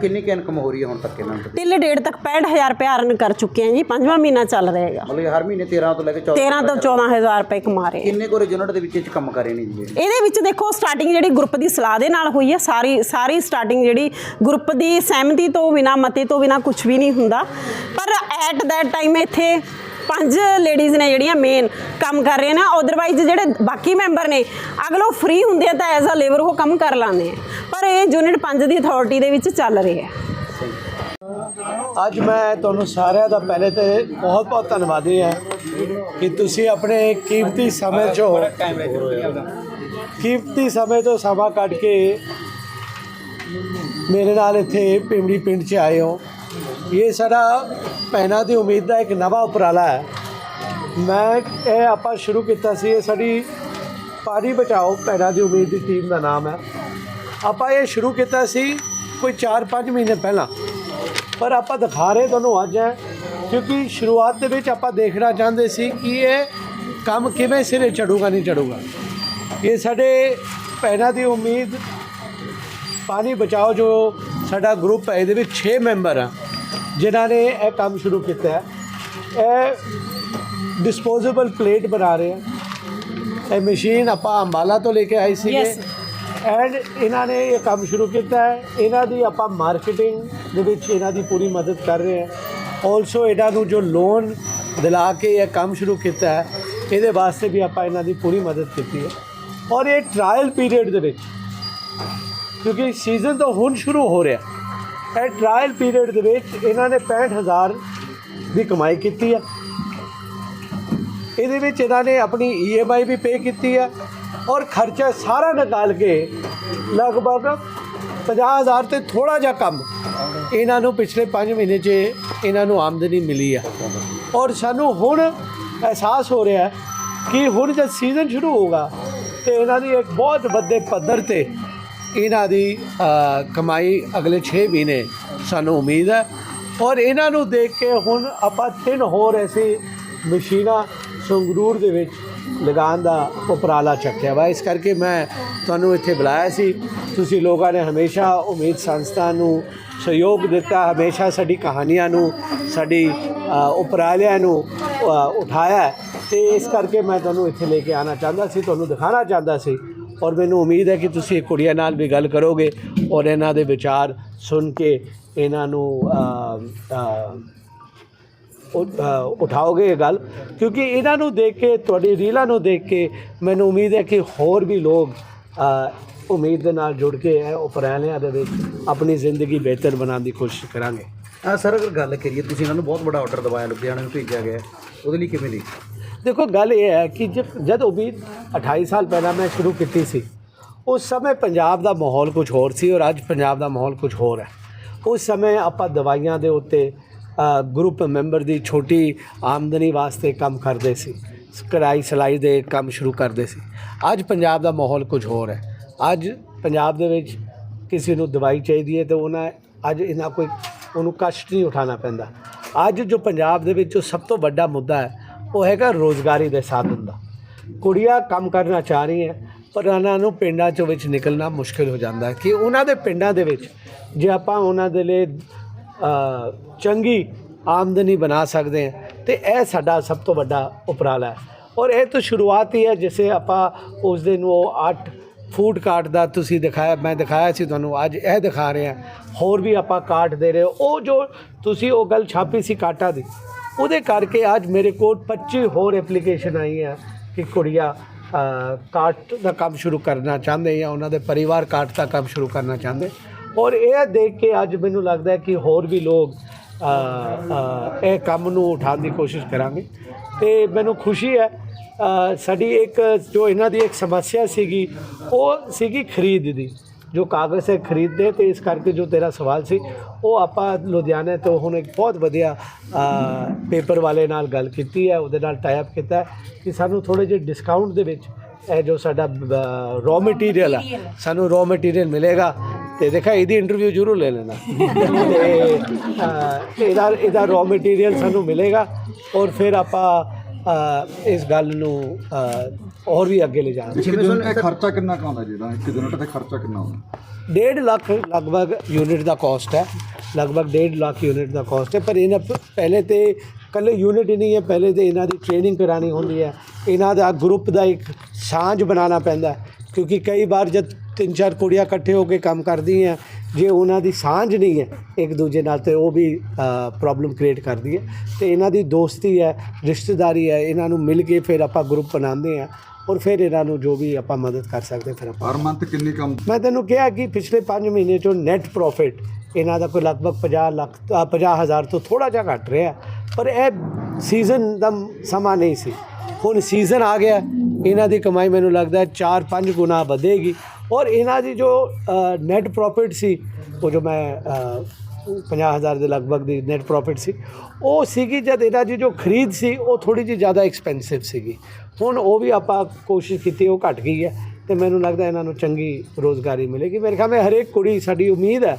ਕਿੰਨੀ ਕੁ ਇਨਕਮ ਹੋ ਰਹੀ ਹੈ ਹੁਣ ਤੱਕ ਇਹਨਾਂ ਨੂੰ? ਟਿੱਲ ਡੇਢ ਤੱਕ 65000 ਰੁਪਏ ਅਰਨ ਕਰ ਚੁੱਕੇ ਹਾਂ ਜੀ ਪੰਜਵਾਂ ਮਹੀਨਾ ਚੱਲ ਰਿਹਾ ਹੈਗਾ। ਮਤਲਬ ਕਿ ਹਰ ਮਹੀਨੇ 13 ਤੋਂ ਲੈ ਕੇ 14 13 ਤੋਂ 14000 ਰੁਪਏ ਕਮਾ ਰਹੇ ਹਾਂ। ਕਿੰਨੇ ਕੋਰੇ ਯੂਨਿਟ ਦੇ ਵਿੱਚ ਇਹ 'ਚ ਕੰਮ ਕਰ ਰਹੇ ਨੇ ਜੀ ਇਹ? ਇਹਦੇ ਵਿੱਚ ਦੇਖੋ ਸਟਾਰਟਿੰਗ ਜਿਹੜੀ ਗਰੁੱਪ ਦੀ ਸਲਾਹ ਦੇ ਨਾਲ ਹੋਈ ਹੈ ਸਾਰੀ ਸਾਰੀ ਸਟਾਰਟਿੰਗ ਜਿਹੜੀ ਗਰੁੱਪ ਦੀ ਸਹਿਮਤੀ ਤੋਂ ਬਿਨਾ ਮਤੇ ਤੋਂ ਬਿਨਾ ਕੁਝ ਵੀ ਨਹੀਂ ਹੁੰਦਾ। ਪਰ ਐਟ ਦੈਟ ਟਾਈਮ ਇੱਥੇ ਪੰਜ ਲੇਡੀਜ਼ ਨੇ ਜਿਹੜੀਆਂ ਮੇਨ ਕੰਮ ਕਰ ਰਹੀਆਂ ਨੇ ਅਦਰਵਾਈਜ਼ ਜਿਹੜੇ ਬਾਕੀ ਮੈਂਬਰ ਨੇ ਅਗਲੋ ਫ੍ਰੀ ਹੁੰਦੇ ਆ ਤਾਂ ਐਜ਼ ਅ ਲੇਬਰ ਉਹ ਕੰਮ ਕਰ ਲਾਉਂਦੇ ਆ। ਪਰ ਇਹ ਯੂਨਿਟ 5 ਦੀ ਅਥਾਰਟੀ ਦੇ ਵਿੱਚ ਚੱਲ ਰਹੀ ਹੈ। ਅੱਜ ਮੈਂ ਤੁਹਾਨੂੰ ਸਾਰਿਆਂ ਦਾ ਪਹਿਲੇ ਤੇ ਬਹੁਤ ਬਹੁਤ ਧੰਨਵਾਦੀ ਹਾਂ ਕਿ ਤੁਸੀਂ ਆਪਣੇ ਕੀਮਤੀ ਸਮੇਂ ਚੋਂ ਕੀਮਤੀ ਸਮੇਂ ਤੋਂ ਸਮਾਂ ਕੱਢ ਕੇ ਮੇਰੇ ਨਾਲ ਇੱਥੇ ਪਿੰਡੀ ਪਿੰਡ 'ਚ ਆਏ ਹੋ। ਇਹ ਸਾਡਾ ਭੈਣਾਂ ਦੀ ਉਮੀਦ ਦਾ ਇੱਕ ਨਵਾਂ ਉਪਰਾਲਾ ਹੈ। ਮੈਂ ਇਹ ਆਪਾਂ ਸ਼ੁਰੂ ਕੀਤਾ ਸੀ, ਇਹ ਸਾਡੀ ਪਾਣੀ ਬਚਾਓ ਭੈਣਾਂ ਦੀ ਉਮੀਦ ਦੀ ਟੀਮ ਦਾ ਨਾਮ ਹੈ। ਆਪਾਂ ਇਹ ਸ਼ੁਰੂ ਕੀਤਾ ਸੀ ਕੋਈ 4-5 ਮਹੀਨੇ ਪਹਿਲਾਂ। ਪਰ ਆਪਾਂ ਦਿਖਾ ਰਹੇ ਤੁਹਾਨੂੰ ਅੱਜ ਹੈ, ਕਿਉਂਕਿ ਸ਼ੁਰੂਆਤ ਦੇ ਵਿੱਚ ਆਪਾਂ ਦੇਖਣਾ ਚਾਹੁੰਦੇ ਸੀ ਕਿ ਇਹ ਕੰਮ ਕਿਵੇਂ ਸਿਰੇ ਚੜੂਗਾ, ਨਹੀਂ ਚੜੂਗਾ। ਇਹ ਸਾਡੇ ਭੈਣਾਂ ਦੀ ਉਮੀਦ, ਪਾਣੀ ਬਚਾਓ ਜੋ ਸਾਡਾ ਗਰੁੱਪ ਹੈ, ਇਹਦੇ ਵਿੱਚ 6 ਮੈਂਬਰ ਆ, ਜਿਨ੍ਹਾਂ ਨੇ ਇਹ ਕੰਮ ਸ਼ੁਰੂ ਕੀਤਾ ਹੈ। ਇਹ ਡਿਸਪੋਜ਼ੇਬਲ ਪਲੇਟ ਬਣਾ ਰਹੇ ਆ। ਇਹ ਮਸ਼ੀਨ ਆਪਾਂ ਅੰਬਾਲਾ ਤੋਂ ਲੈ ਕੇ ਆਈ ਸੀਗੇ। ਐਂਡ ਇਹਨਾਂ ਨੇ ਇਹ ਕੰਮ ਸ਼ੁਰੂ ਕੀਤਾ ਹੈ। ਇਹਨਾਂ ਦੀ ਆਪਾਂ ਮਾਰਕੀਟਿੰਗ ਦੇ ਵਿੱਚ ਇਹਨਾਂ ਦੀ ਪੂਰੀ ਮਦਦ ਕਰ ਰਹੇ ਹਾਂ। ਆਲਸੋ ਇਹਨਾਂ ਨੂੰ ਜੋ ਲੋਨ ਦਿਲਾ ਕੇ ਇਹ ਕੰਮ ਸ਼ੁਰੂ ਕੀਤਾ ਹੈ, ਇਹਦੇ ਵਾਸਤੇ ਵੀ ਆਪਾਂ ਇਹਨਾਂ ਦੀ ਪੂਰੀ ਮਦਦ ਕੀਤੀ ਹੈ। ਔਰ ਇਹ ਟ੍ਰਾਇਲ ਪੀਰੀਅਡ ਦੇ ਵਿੱਚ, ਕਿਉਂਕਿ ਸੀਜ਼ਨ ਤਾਂ ਹੁਣ ਸ਼ੁਰੂ ਹੋ ਰਿਹਾ ਇਹ ਟ੍ਰਾਇਲ ਪੀਰੀਅਡ ਦੇ ਵਿੱਚ ਇਹਨਾਂ ਨੇ 65000 ਦੀ ਕਮਾਈ ਕੀਤੀ ਹੈ। ਇਹਦੇ ਵਿੱਚ ਇਹਨਾਂ ਨੇ ਆਪਣੀ ਈਐਮਆਈ ਵੀ ਪੇ ਕੀਤੀ ਹੈ। ਔਰ ਖਰਚਾ ਸਾਰਾ ਨਿਕਾਲ ਕੇ ਲਗਭਗ 50000 ਤੇ ਥੋੜਾ ਜਿਹਾ ਕੰਮ ਇਹਨਾਂ ਨੂੰ ਪਿਛਲੇ 5 ਮਹੀਨੇ 'ਚ ਇਹਨਾਂ ਨੂੰ ਆਮਦਨੀ ਮਿਲੀ ਹੈ ਔਰ ਸਾਨੂੰ ਹੁਣ ਅਹਿਸਾਸ ਹੋ ਰਿਹਾ ਕਿ ਹੁਣ ਜਦ ਸੀਜ਼ਨ ਸ਼ੁਰੂ ਹੋਗਾ ਤੇ ਇਹਨਾਂ ਦੀ ਇੱਕ ਬਹੁਤ ਵੱਡੇ ਪੱਧਰ ਤੇ ਇਹਨਾਂ ਦੀ ਕਮਾਈ ਅਗਲੇ 6 ਮਹੀਨੇ ਸਾਨੂੰ ਉਮੀਦ ਹੈ। ਔਰ ਇਹਨਾਂ ਨੂੰ ਦੇਖ ਕੇ ਹੁਣ ਆਪਾਂ ਤਿੰਨ ਹੋਰ ਐਸੀ ਮਸ਼ੀਨਾਂ ਸੰਗਰੂਰ ਦੇ ਵਿੱਚ ਲਗਾਉਣ ਦਾ ਉਪਰਾਲਾ ਚੱਕਿਆ ਵਾ। ਇਸ ਕਰਕੇ ਮੈਂ ਤੁਹਾਨੂੰ ਇੱਥੇ ਬੁਲਾਇਆ ਸੀ। ਤੁਸੀਂ ਲੋਕਾਂ ਨੇ ਹਮੇਸ਼ਾ ਉਮੀਦ ਸੰਸਥਾ ਨੂੰ ਸਹਿਯੋਗ ਦਿੱਤਾ, ਹਮੇਸ਼ਾ ਸਾਡੀ ਕਹਾਣੀਆਂ ਨੂੰ, ਸਾਡੀ ਉਪਰਾਲਿਆਂ ਨੂੰ ਉਠਾਇਆ। ਹੈ ਤੇ ਇਸ ਕਰਕੇ ਮੈਂ ਤੁਹਾਨੂੰ ਇੱਥੇ ਲੈ ਕੇ ਆਉਣਾ ਚਾਹੁੰਦਾ ਸੀ, ਤੁਹਾਨੂੰ ਦਿਖਾਉਣਾ ਚਾਹੁੰਦਾ ਸੀ। ਔਰ ਮੈਨੂੰ ਉਮੀਦ ਹੈ ਕਿ ਤੁਸੀਂ ਕੁੜੀਆਂ ਨਾਲ ਵੀ ਗੱਲ ਕਰੋਗੇ। ਔਰ ਇਹਨਾਂ ਦੇ ਵਿਚਾਰ ਸੁਣ ਕੇ ਇਹਨਾਂ ਨੂੰ ਉਠਾਓਗੇ ਇਹ ਗੱਲ? ਕਿਉਂਕਿ ਇਹਨਾਂ ਨੂੰ ਦੇਖ ਕੇ ਤੁਹਾਡੀ ਰੀਲਾਂ ਨੂੰ ਦੇਖ ਕੇ ਮੈਨੂੰ ਉਮੀਦ ਹੈ ਕਿ ਹੋਰ ਵੀ ਲੋਕ ਉਮੀਦ ਦੇ ਨਾਲ ਜੁੜ ਕੇ ਇਹ ਉਪਰਾਲਿਆਂ ਦੇ ਵਿੱਚ ਆਪਣੀ ਜ਼ਿੰਦਗੀ ਬਿਹਤਰ ਬਣਾਉਣ ਦੀ ਕੋਸ਼ਿਸ਼ ਕਰਾਂਗੇ। ਆ ਸਰ ਅਗਰ ਗੱਲ ਕਰੀਏ ਤੁਸੀਂ ਇਹਨਾਂ ਨੂੰ ਬਹੁਤ ਵੱਡਾ ਆਰਡਰ ਦਵਾਇਆ ਲੁਧਿਆਣੇ ਨੂੰ ਭੇਜਿਆ ਗਿਆ। ਉਹਦੇ ਲਈ ਕਿਵੇਂ ਦੀ ਦੇਖੋ ਗੱਲ ਇਹ ਹੈ ਕਿ ਜਦ ਉਮੀਦ 28 ਸਾਲ ਪਹਿਲਾਂ ਮੈਂ ਸ਼ੁਰੂ ਕੀਤੀ ਸੀ ਉਸ ਸਮੇਂ ਪੰਜਾਬ ਦਾ ਮਾਹੌਲ ਕੁਝ ਹੋਰ ਸੀ ਔਰ ਅੱਜ ਪੰਜਾਬ ਦਾ ਮਾਹੌਲ ਕੁਝ ਹੋਰ ਹੈ। ਉਸ ਸਮੇਂ ਆਪਾਂ ਦਵਾਈਆਂ ਦੇ ਉੱਤੇ ਗਰੁੱਪ ਮੈਂਬਰ ਦੀ ਛੋਟੀ ਆਮਦਨੀ ਵਾਸਤੇ ਕੰਮ ਕਰਦੇ ਸੀ। ਕਢਾਈ ਸਿਲਾਈ ਦੇ ਕੰਮ ਸ਼ੁਰੂ ਕਰਦੇ ਸੀ। ਅੱਜ ਪੰਜਾਬ ਦਾ ਮਾਹੌਲ ਕੁਝ ਹੋਰ ਹੈ। ਅੱਜ ਪੰਜਾਬ ਦੇ ਵਿੱਚ ਕਿਸੇ ਨੂੰ ਦਵਾਈ ਚਾਹੀਦੀ ਹੈ ਤਾਂ ਉਹਨਾਂ ਅੱਜ ਇਹਨਾਂ ਕੋਈ ਉਹਨੂੰ ਕਸ਼ਟ ਨਹੀਂ ਉਠਾਉਣਾ ਪੈਂਦਾ। ਅੱਜ ਜੋ ਪੰਜਾਬ ਦੇ ਵਿੱਚ ਜੋ ਸਭ ਤੋਂ ਵੱਡਾ ਮੁੱਦਾ ਹੈ, ਉਹ ਹੈਗਾ ਰੋਜ਼ਗਾਰੀ ਦੇ ਸਾਧਨ ਦਾ। ਕੁੜੀਆਂ ਕੰਮ ਕਰਨਾ ਚਾਹ ਰਹੀਆਂ, ਪਰ ਉਹਨਾਂ ਨੂੰ ਪਿੰਡਾਂ ਚੋਂ ਵਿੱਚ ਨਿਕਲਣਾ ਮੁਸ਼ਕਿਲ ਹੋ ਜਾਂਦਾ ਕਿ ਉਹਨਾਂ ਦੇ ਪਿੰਡਾਂ ਦੇ ਵਿੱਚ ਜੇ ਆਪਾਂ ਉਹਨਾਂ ਦੇ ਲਈ ਚੰਗੀ ਆਮਦਨੀ ਬਣਾ ਸਕਦੇ ਹਾਂ। ਤੇ ਇਹ ਸਾਡਾ ਸਭ ਤੋਂ ਵੱਡਾ ਉਪਰਾਲਾ ਹੈ। ਔਰ ਇਹ ਤਾਂ ਸ਼ੁਰੂਆਤ ਹੀ ਹੈ ਜਿਵੇਂ ਆਪਾਂ ਉਸ ਦਿਨ ਉਹ ਆਰਟ, ਫੂਡ ਕਾਰਟ ਦਾ ਤੁਸੀਂ ਦਿਖਾਇਆ, ਮੈਂ ਦਿਖਾਇਆ ਸੀ ਤੁਹਾਨੂੰ, ਅੱਜ ਇਹ ਦਿਖਾ ਰਹੇ ਹਾਂ। ਹੋਰ ਵੀ ਆਪਾਂ ਕਾਰਟ ਦੇ ਰਹੇ ਹੋ। ਉਹ ਜੋ ਤੁਸੀਂ ਉਹ ਗੱਲ ਛਾਪੀ ਸੀ ਕਾਟਾ ਦੀ, ਉਹਦੇ ਕਰਕੇ ਅੱਜ ਮੇਰੇ ਕੋਲ 25 ਹੋਰ ਐਪਲੀਕੇਸ਼ਨ ਆਈ ਹੈ ਕਿ ਕੁੜੀਆਂ ਕਾਰਟ ਦਾ ਕੰਮ ਸ਼ੁਰੂ ਕਰਨਾ ਚਾਹੁੰਦੇ ਜਾਂ ਉਹਨਾਂ ਦੇ ਪਰਿਵਾਰ ਕਾਰਟ ਦਾ ਕੰਮ ਸ਼ੁਰੂ ਕਰਨਾ ਚਾਹੁੰਦੇ। ਔਰ ਇਹ ਦੇਖ ਕੇ ਅੱਜ ਮੈਨੂੰ ਲੱਗਦਾ ਹੈ ਕਿ ਹੋਰ ਵੀ ਲੋਕ ਇਹ ਕੰਮ ਨੂੰ ਉਠਾਉਣ ਦੀ ਕੋਸ਼ਿਸ਼ ਕਰਾਂਗੇ। ਤੇ ਮੈਨੂੰ ਖੁਸ਼ੀ ਹੈ ਸਾਡੀ ਇੱਕ ਜੋ ਇਹਨਾਂ ਦੀ ਇੱਕ ਸਮੱਸਿਆ ਸੀਗੀ ਉਹ ਸੀਗੀ ਖਰੀਦ ਦੀ। ਜੋ ਕਾਗਜ਼ ਹੈ ਖਰੀਦਦੇ ਤੇ ਇਸ ਕਰਕੇ ਜੋ ਤੇਰਾ ਸਵਾਲ ਸੀ ਉਹ ਆਪਾਂ ਲੁਧਿਆਣੇ ਤੋਂ ਹੁਣ ਇੱਕ ਬਹੁਤ ਵਧੀਆ ਪੇਪਰ ਵਾਲੇ ਨਾਲ ਗੱਲ ਕੀਤੀ ਹੈ ਉਹਦੇ ਨਾਲ ਟਾਈ ਅਪ ਕੀਤਾ ਕਿ ਸਾਨੂੰ ਥੋੜੇ ਜਿਹੇ ਡਿਸਕਾਊਂਟ ਦੇ ਵਿੱਚ ਇਹ ਜੋ ਸਾਡਾ ਰॉ ਮਟੀਰੀਅਲ ਆ ਸਾਨੂੰ ਰॉ ਮਟੀਰੀਅਲ ਮਿਲੇਗਾ। ਤੇ ਦੇਖਾ ਇਹਦੀ ਇੰਟਰਵਿਊ ਜ਼ਰੂਰ ਲੈ ਲੈਣਾ। ਤੇ ਇਹਦਾ ਇਹਦਾ ਰॉ ਮਟੀਰੀਅਲ ਸਾਨੂੰ ਮਿਲੇਗਾ ਔਰ ਫਿਰ ਆਪਾਂ ਇਸ ਗੱਲ ਨੂੰ ਹੋਰ ਵੀ ਅੱਗੇ ਲੈ ਜਾਵਾਂਗੇ। ਇੱਕ ਦਿਨ ਤੇ ਖਰਚਾ ਕਿੰਨਾ ਕੁ ਆਉਂਦਾ ਜਿਹਦਾ ਇੱਕ ਦਿਨ ਤੇ ਖਰਚਾ ਕਿੰਨਾ ਆਉਂਦਾ? ਡੇਢ ਲੱਖ ਲਗਭਗ ਯੂਨਿਟ ਦਾ ਕਾਸਟ ਹੈ। ਲਗਭਗ ਡੇਢ ਲੱਖ ਯੂਨਿਟ ਦਾ ਕਾਸਟ ਹੈ। ਪਰ ਇਹਨਾਂ ਪਹਿਲੇ ਤੇ ਕੱਲੇ ਯੂਨਿਟ ਹੀ ਨਹੀਂ ਹੈ। ਪਹਿਲੇ ਤੇ ਇਹਨਾਂ ਦੀ ਟ੍ਰੇਨਿੰਗ ਕਰਾਣੀ ਹੁੰਦੀ ਹੈ। ਇਹਨਾਂ ਦਾ ਗਰੁੱਪ ਦਾ ਇੱਕ ਸਾਂਝ ਬਣਾਉਣਾ ਪੈਂਦਾ। ਕਿਉਂਕਿ ਕਈ ਵਾਰ ਜਦ ਤਿੰਨ ਚਾਰ ਕੁੜੀਆਂ ਇਕੱਠੇ ਹੋ ਕੇ ਕੰਮ ਕਰਦੀਆਂ ਜੇ ਉਹਨਾਂ ਦੀ ਸਾਂਝ ਨਹੀਂ ਹੈ ਇੱਕ ਦੂਜੇ ਨਾਲ ਤੇ ਉਹ ਵੀ ਪ੍ਰੋਬਲਮ ਕ੍ਰੀਏਟ ਕਰਦੀ ਹੈ। ਤੇ ਇਹਨਾਂ ਦੀ ਦੋਸਤੀ ਹੈ ਰਿਸ਼ਤੇਦਾਰੀ ਹੈ ਇਹਨਾਂ ਨੂੰ ਮਿਲ ਕੇ ਫਿਰ ਆਪਾਂ ਗਰੁੱਪ ਬਣਾਉਂਦੇ ਹਾਂ ਔਰ ਫਿਰ ਇਹਨਾਂ ਨੂੰ ਜੋ ਵੀ ਆਪਾਂ ਮਦਦ ਕਰ ਸਕਦੇ ਫਿਰ ਆਪਾਂ ਹਰ ਮੰਥ ਕਿੰਨੀ ਕੰਮ? ਮੈਂ ਤੈਨੂੰ ਕਿਹਾ ਕਿ ਪਿਛਲੇ 5 ਮਹੀਨੇ ਚੋਂ ਨੈਟ ਪ੍ਰੋਫਿਟ ਇਹਨਾਂ ਦਾ ਕੋਈ ਲਗਭਗ 50 ਲੱਖ ਅ, 50 ਹਜ਼ਾਰ ਤੋਂ ਥੋੜਾ ਜਿਹਾ ਘਟ ਰਿਹਾ ਪਰ ਇਹ ਸੀਜ਼ਨ ਦਾ ਸਮਾਂ ਨਹੀਂ ਸੀ। ਹੁਣ ਸੀਜ਼ਨ ਆ ਗਿਆ ਇਹਨਾਂ ਦੀ ਕਮਾਈ ਮੈਨੂੰ ਲੱਗਦਾ 4-5 ਗੁਣਾ ਵਧੇਗੀ। ਔਰ ਇਹਨਾਂ ਦੀ ਜੋ ਨੈਟ ਪ੍ਰੋਫਿਟ ਸੀ ਉਹ ਜੋ ਮੈਂ ਅ, 50000 ਦੇ ਲਗਭਗ ਦੀ ਨੈਟ ਪ੍ਰੋਫਿਟ ਸੀ ਉਹ ਸੀਗੀ ਜਦ ਇਹਨਾਂ ਦੀ ਜੋ ਖਰੀਦ ਸੀ ਉਹ ਥੋੜੀ ਜਿਹੀ ਜ਼ਿਆਦਾ ਐਕਸਪੈਂਸਿਵ ਸੀਗੀ। ਹੁਣ ਉਹ ਵੀ ਆਪਾਂ ਕੋਸ਼ਿਸ਼ ਕੀਤੀ ਉਹ ਘਟ ਗਈ ਹੈ ਤੇ ਮੈਨੂੰ ਲੱਗਦਾ ਇਹਨਾਂ ਨੂੰ ਚੰਗੀ ਰੋਜ਼ਗਾਰੀ ਮਿਲੇਗੀ। ਮੇਰੇ ਖਿਆਲ ਵਿੱਚ ਹਰੇਕ ਕੁੜੀ ਸਾਡੀ ਉਮੀਦ ਹੈ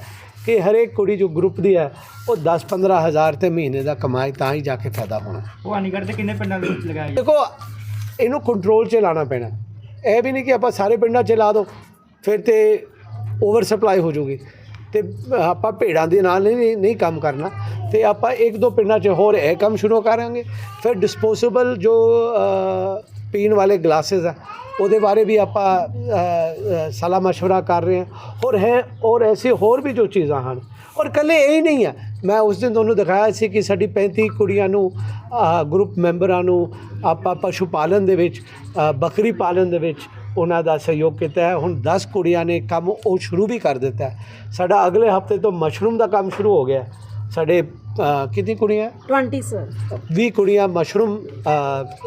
ਕਿ ਹਰੇਕ ਕੁੜੀ ਜੋ ਗਰੁੱਪ ਦੀ ਹੈ ਉਹ 10-15 ਹਜ਼ਾਰ ਤੇ ਮਹੀਨੇ ਦਾ ਕਮਾਈ ਤਾਂ ਹੀ ਜਾ ਕੇ ਫਾਇਦਾ ਹੋਣਾ। ਭਵਾਨੀਗੜ੍ਹ ਦੇ ਕਿੰਨੇ ਪਿੰਡਾਂ ਦੇ ਵਿੱਚ ਲਗਾਇਆ ਦੇਖੋ ਇਹਨੂੰ ਕੰਟਰੋਲ 'ਚ ਲਾਣਾ ਪੈਣਾ। ਇਹ ਵੀ ਨਹੀਂ ਕਿ ਆਪਾਂ ਸਾਰੇ ਪਿੰਡਾਂ 'ਚ ਲਾ ਦਿਓ ਫਿਰ ਤੇ ਓਵਰ ਸਪਲਾਈ ਹੋ ਜਾਊਗੀ। ਤੇ ਆਪਾਂ ਭੇੜਾਂ ਦੇ ਨਾਲ ਨਹੀਂ ਨਹੀਂ ਕੰਮ ਕਰਨਾ। ਤੇ ਆਪਾਂ ਇੱਕ ਦੋ ਪਿੰਡਾਂ 'ਚ ਹੋਰ ਇਹ ਕੰਮ ਸ਼ੁਰੂ ਕਰਾਂਗੇ। ਫਿਰ ਡਿਸਪੋਜ਼ੇਬਲ ਜੋ ਪੀਣ ਵਾਲੇ ਗਲਾसेस ਆ ਉਹਦੇ ਬਾਰੇ ਵੀ ਆਪਾਂ ਸਲਾਹ ਮਸ਼ਵਰਾ ਕਰ ਰਹੇ ਹਾਂ। ਔਰ ਹੈ, ਔਰ ਐਸੀ ਹੋਰ ਵੀ ਜੋ ਚੀਜ਼ਾਂ ਹਨ। ਔਰ ਇਕੱਲੇ ਇਹ ਹੀ ਨਹੀਂ ਹੈ। ਮੈਂ ਉਸ ਦਿਨ ਤੁਹਾਨੂੰ ਦਿਖਾਇਆ ਸੀ ਕਿ ਸਾਡੀ 35 ਕੁੜੀਆਂ ਨੂੰ ਗਰੁੱਪ ਮੈਂਬਰਾਂ ਨੂੰ ਆਪਾਂ ਪਸ਼ੂ ਪਾਲਣ ਦੇ ਵਿੱਚ ਬੱਕਰੀ ਪਾਲਣ ਦੇ ਵਿੱਚ ਉਹਨਾਂ ਦਾ ਸਹਿਯੋਗ ਕੀਤਾ ਹੈ। ਹੁਣ 10 ਕੁੜੀਆਂ ਨੇ ਕੰਮ ਉਹ ਸ਼ੁਰੂ ਵੀ ਕਰ ਦਿੱਤਾ ਸਾਡਾ ਅਗਲੇ ਹਫ਼ਤੇ ਤੋਂ ਮਸ਼ਰੂਮ ਦਾ ਕੰਮ ਸ਼ੁਰੂ ਹੋ ਗਿਆ ਸਾਡੇ ਕਿੰਨੀ ਕੁੜੀਆਂ? 20 ਸਰ 20 ਕੁੜੀਆਂ ਮਸ਼ਰੂਮ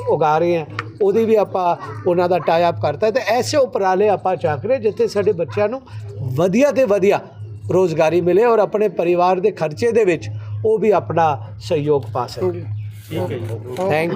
ਉਗਾ ਰਹੇ ਹੈ ਉਹਦੀ ਵੀ ਆਪਾਂ ਉਹਨਾਂ ਦਾ ਟਾਈ ਅਪ ਕਰਤਾ ਹੈ ਤੇ ਐਸੇ ਉਪਰਾਲੇ ਆਪਾਂ ਚੱਕ ਰਹੇ ਜਿੱਥੇ ਸਾਡੇ ਬੱਚਿਆਂ ਨੂੰ ਵਧੀਆ ਤੇ ਵਧੀਆ ਰੋਜ਼ਗਾਰੀ ਮਿਲੇ ਔਰ ਆਪਣੇ ਪਰਿਵਾਰ ਦੇ ਖਰਚੇ ਦੇ ਵਿੱਚ ਉਹ ਵੀ ਆਪਣਾ ਸਹਿਯੋਗ ਪਾ ਸਕਣ ਥੈਂਕ